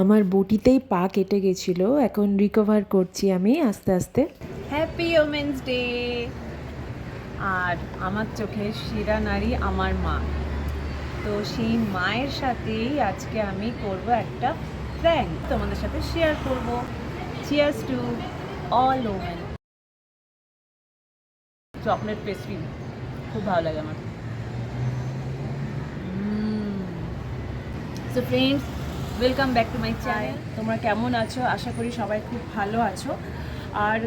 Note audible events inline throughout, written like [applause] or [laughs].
আমার বটিতেই পা কেটে গেছিল, এখন রিকভার করছি আমি আস্তে আস্তে। হ্যাপি ওমেন্স ডে আর আমার চোখের শিরা নারী আমার মা। তো সেই মায়ের সাথেই আজকে আমি করব একটা প্র্যাঙ্ক তোমাদের সাথে শেয়ার করব। Cheers to all women chocolate pastry খুব ভালো লাগে আমার। So friends welcome back to my channel তোমরা কেমন আছো? আশা করি সবাই খুব ভালো আছো। আর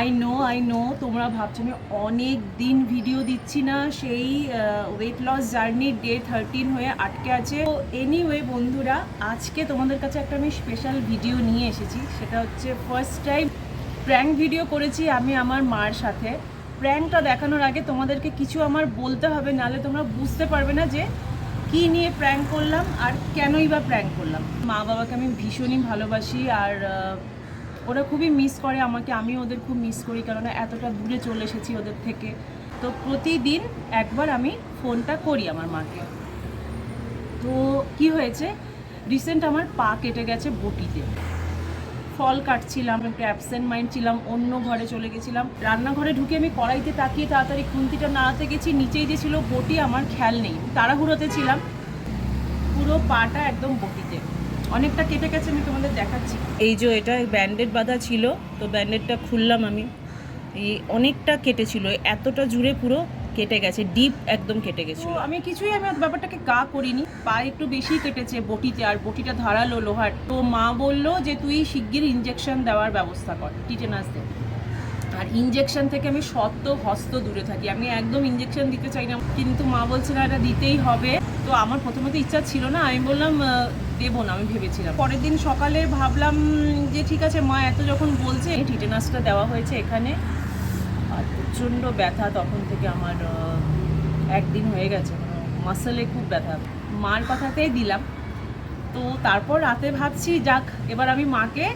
আই নো আই নো তোমরা ভাবছ আমি অনেক দিন ভিডিও দিচ্ছি না। সেই weight loss journey day thirteen হয়ে আটকে আছে। তো এনিওয়ে বন্ধুরা, আজকে তোমাদের কাছে একটা আমি স্পেশাল ভিডিও নিয়ে এসেছি। সেটা হচ্ছে ফার্স্ট টাইম প্র্যাঙ্ক ভিডিও করেছি আমি আমার মার সাথে। প্র্যাঙ্কটা দেখানোর আগে তোমাদেরকে কিছু আমার বলতে হবে, নাহলে তোমরা বুঝতে পারবে না যে কি নিয়ে প্র্যাঙ্ক করলাম আর কেনই বা প্র্যাঙ্ক করলাম? মা বাবাকে আমি ভীষণই ভালোবাসি আর ওরা খুবই মিস করে আমাকে। আমি ওদের খুব মিস করি কেননা এতটা দূরে চলে এসেছি ওদের থেকে। তো প্রতিদিন একবার আমি ফোনটা করি আমার মাকে। তো কি হয়েছে? রিসেন্ট আমার পা কেটে গেছে বটিতে। ফল কাটছিলাম, একটু অ্যাবসেন্ট মাইন্ড ছিলাম, অন্য ঘরে চলে গেছিলাম। রান্নাঘরে ঢুকে আমি কড়াইতে তাকিয়ে তাড়াতাড়ি খুন্তিটা নাড়াতে গেছি, নিচেই যে ছিল বটি, আমার খেয়াল নেই। তাড়াহুড়োতে ছিলাম, পুরো পাটা একদম বটিতে। অনেকটা কেটে গেছে, আমি তোমাদের দেখাচ্ছি। এই যে এটা ব্যান্ডেড বাঁধা ছিল, তো ব্যান্ডেডটা খুললাম আমি। এই অনেকটা কেটেছিল, এতটা জুড়ে পুরো কেটে গেছে ডিপ একদম কেটে গেছিল। আমি কিছুই আমি ব্যাপারটাকে কা করিনি পা একটু বেশি কেটেছে বটিতে আর বটিটা ধারালো লোহার। তো মা বলল যে তুই শিগগির ইঞ্জেকশন দেওয়ার ব্যবস্থা কর টিটেনাস দে আর ইঞ্জেকশন থেকে আমি সত্য হস্ত দূরে থাকি আমি একদম ইঞ্জেকশন দিতে চাই না। কিন্তু মা বলছে না এটা দিতেই হবে। তো আমার প্রথমত ইচ্ছা ছিল না আমি বললাম দেবো না আমি ভেবেছিলাম। পরের দিন সকালে ভাবলাম যে ঠিক আছে মা এত যখন বলছে টিটেনাসটা দেওয়া হয়েছে এখানে। প্রচণ্ড ব্যথা তখন থেকে আমার একদিন হয়ে গেছে। মাসেলে খুব ব্যথা। মার কথাতেই দিলাম। তো তারপর রাতে ভাবছি, যাক, এবার আমি মাকে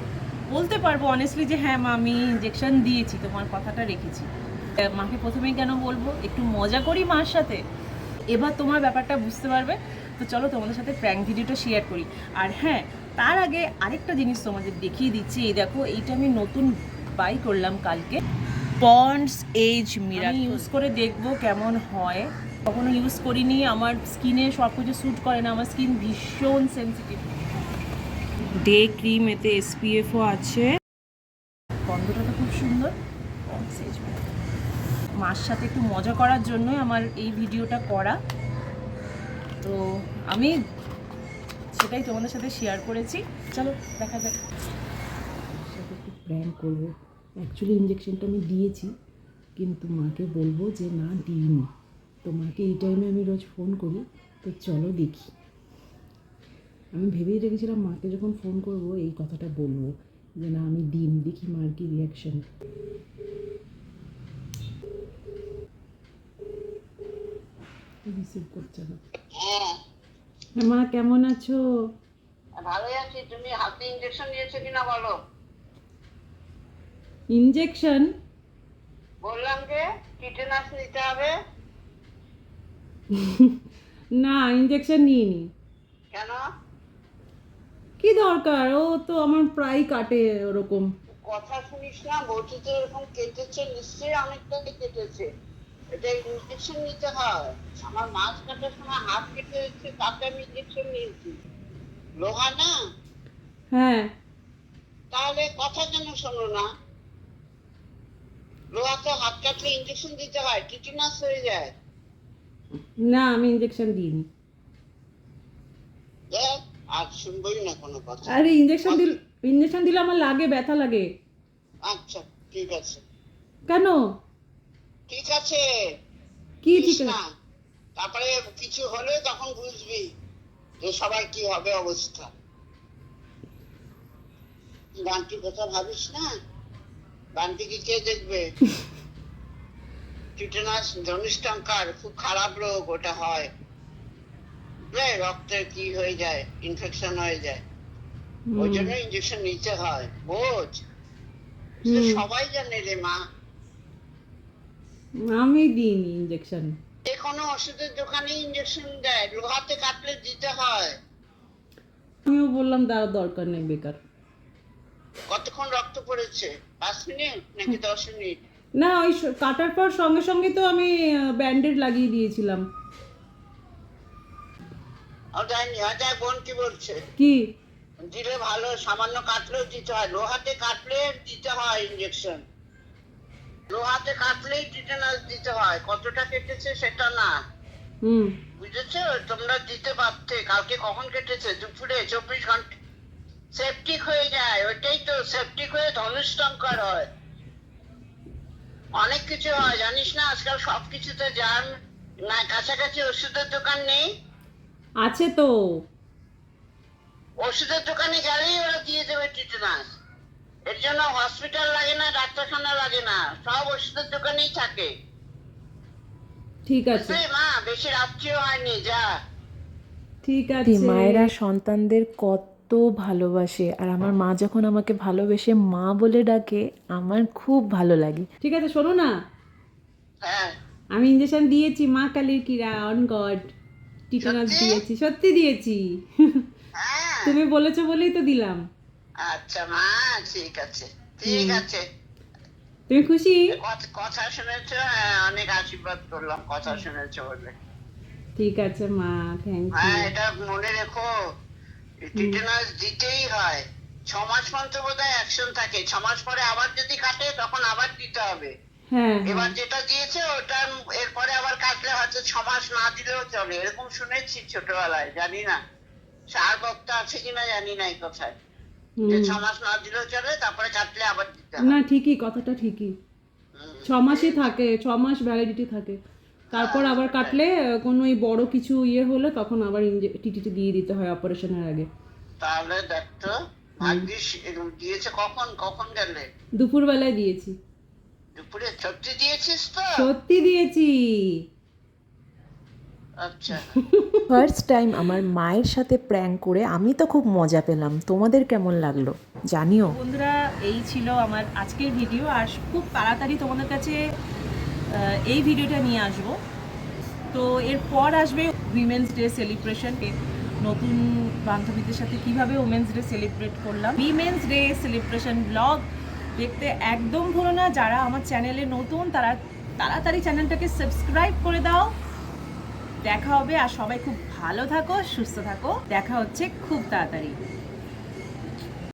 বলতে পারব অনেস্টলি যে হ্যাঁ মা, আমি ইঞ্জেকশন দিয়েছি, তোমার কথাটা রেখেছি। মাকে প্রথমেই কেন বলব? একটু মজা করি মার সাথে। এবার তোমার ব্যাপারটা বুঝতে পারবে। তো চলো তোমাদের সাথে প্র্যাঙ্ক ভিডিওটা শেয়ার করি। আর হ্যাঁ তার আগে আরেকটা জিনিস তোমাদের দেখিয়ে দিচ্ছি। এই দেখো, এইটা আমি নতুন বাই করলাম কালকে। পন্ডস এজ মিরার ইউজ করে দেখব কেমন হয়। কখনো ইউজ করিনি আমার স্কিনে সব কিছু স্যুট করে না আমার স্কিন ভীষণ সেন্সিটিভ ডে ক্রিম এতে এসপিএফও আছে। গন্ধটা তো খুব সুন্দর। পন্ডস এজ মার সাথে একটু মজা করার জন্যই আমার এই ভিডিওটা করা। তো আমি সেটাই তোমাদের সাথে শেয়ার করেছি। চলো দেখা যাক। সাথে একটু প্র্যাঙ্ক করব। অ্যাকচুয়ালি ইঞ্জেকশনটা আমি দিয়েছি কিন্তু মাকে বলব যে না দিইনি। তো মাকে এই টাইমে আমি রোজ ফোন করি তো চলো দেখি। আমি ভেবেই রেখেছিলাম মাকে যখন ফোন করব এই কথাটা বলব যে না আমি দিন দেখি মার কি রিয়াকশন রিসিভ করছে না। হ্যাঁ। মা কেমন আছো? ভালোই আছি। তুমি হাতে ইঞ্জেকশন নিয়েছো কিনা বলো? ইঞ্জেকশন বললাম যে টিটেনাস নিতে হবে। [laughs] না ইঞ্জেকশন নিইনি। কেন? কি দরকার? ও তো আমার প্রায় কাটে ওরকম। কথা শুনিস না বলছি তো এরকম কেটেছে নিশ্চয়ই অনেকটা কেটেছে। এটা ইঞ্জেকশন নিতে হয়। আমার মাছ কাটার সময় হাত কেটে যাচ্ছে তাতে আমি ইঞ্জেকশন নিয়েছি। লোহা না? হ্যাঁ। তাহলে কথা কেন শোনো না? লোহাতে হাত কাটলে ইঞ্জেকশন দিতে হয় টিটেনাস হয়ে যায়। না আমি ইঞ্জেকশন দিইনি। আর শুনবই না কোনো কথা। আরে ইঞ্জেকশন দিল ইঞ্জেকশন দিলে আমার লাগে ব্যথা লাগে। আচ্ছা ঠিক আছে। কেন? ঠিক আছে। কি ঠিক না। তারপরে কিছু হলে তখন বুঝবি যে সবার কি হবে অবস্থা। বান্টির কথা ভাবিস না? কে দেখবে? টিটেনাস ধনুষ্টঙ্কার খুব খারাপ রোগ ওটা হয়। রক্তের কি হয়ে যায়? ইনফেকশন হয়ে যায়। ওই জন্য ইঞ্জেকশন নিতে হয়। বোঝ। সবাই জানে রে মা। আমি দিইনি ইঞ্জেকশন যে কোনো ওষুধের দোকানে ইঞ্জেকশন দেয়। লোহাতে কাটলে দিতে হয়। আমিও বললাম তার দরকার নেই বেকার। কতক্ষণ রক্ত পড়েছে? পাঁচ মিনিট নাকি দশ মিনিট? না ওই কাটার পর সঙ্গে সঙ্গে তো আমি ব্যান্ডেড লাগিয়ে দিয়েছিলাম। আর যাই বোন কি বলছে? কি? দিলে ভালো সামান্য কাটলেও দিতে হয়। লোহাতে কাটলে দিতে হয় ইঞ্জেকশন লোহাতে কাটলেই টিটেনাস দিতে হয়। কতটা কেটেছে সেটা না। হুম। বুঝেছ? তোমরা দিতে পারতে। কালকে কখন কেটেছে? দুপুরে চব্বিশ ঘণ্টা সেপটিক হয়ে যায় ওইটাই তো সেপটিক হয়ে ধনুষ্টঙ্কর হয়। অনেক কিছু হয় জানিস না? আজকাল সব কিছুতে যান না কাছাকাছি ওষুধের দোকান নেই। আছে তো। ওষুধের দোকানে গেলেই ওরা দিয়ে দেবে টিটেনাস এর জন্য হসপিটাল লাগে না ডাক্তারখানা লাগে না সব ওষুধের দোকানেই থাকে। ঠিক আছে। মা? বেশি রাত্রিও হয়নি যা। ঠিক আছে। মায়েরা সন্তানদের কত ভালোবাসে। আর আমার মা যখন আমাকে ভালোবেসে মা বলে ডাকে আমার খুব ভালো লাগে। ঠিক আছে শোনো না? হ্যাঁ। আমি ইঞ্জেকশন দিয়েছি মা কালীর কিরা অন গড টিটানাস দিয়েছি সত্যি দিয়েছি। হ্যাঁ। তুমি বলেছ বলেই তো দিলাম। আচ্ছা মা ঠিক আছে ঠিক আছে। তুমি খুশি? কথা- শুনেছো হ্যাঁ অনেক আশীর্বাদ করলাম কথা শুনেছো বলে। ঠিক আছে মা থ্যাংক ইউ এটা মনে রেখো টিটেনাস দিতেই হয়। ছ মাস পর্যন্ত বোধ হয় অ্যাকশন থাকে। ছ মাস পরে আবার যদি কাটে তখন আবার দিতে হবে। হ্যাঁ এবার যেটা দিয়েছে ওটা এরপরে আবার কাটলে হয়তো ছ মাস না দিলেও চলে। এরকম শুনেছি ছোটবেলায় জানি না। সার বক্তা আছে কিনা জানি না এই কথায়। যে। ছ মাস না দিলেও চলে তারপরে কাটলে আবার দিতে না ঠিকই কথাটা ঠিকই। ছ মাসই থাকে ছ মাস ভ্যালিডিটি থাকে। তারপর আবার কাটলে কোনো ওই বড় কিছু ইয়ে হলে তখন আবার টিটিটি দিয়ে দিতে হয় অপারেশনের আগে। তাহলে ভাগ্যিস এরকম দিয়েছে কখন? কখন গেলে? দুপুরবেলায় দিয়েছি। দুপুরে সত্যি দিয়েছিস তো? সত্যি দিয়েছি। আচ্ছা। ফার্স্ট টাইম আমার মায়ের সাথে প্র্যাঙ্ক করে আমি তো খুব মজা পেলাম। তোমাদের কেমন লাগল? জানিও। বন্ধুরা এই ছিল আমার আজকের ভিডিও আর খুব তাড়াতাড়ি তোমাদের কাছে এই ভিডিওটা নিয়ে আসব। তো এরপর আসবে উইমেন্স ডে সেলিব্রেশন নতুন বান্ধবীদের সাথে কীভাবে উমেন্স ডে সেলিব্রেট করলাম। উইমেন্স ডে সেলিব্রেশন ব্লগ দেখতে একদম ভুলো না, যারা আমার চ্যানেলে নতুন, তারা তাড়াতাড়ি চ্যানেলটাকে সাবস্ক্রাইব করে দাও। দেখা হবে, আর সবাই খুব ভালো থাকো, সুস্থ থাকো। দেখা হচ্ছে খুব তাড়াতাড়ি।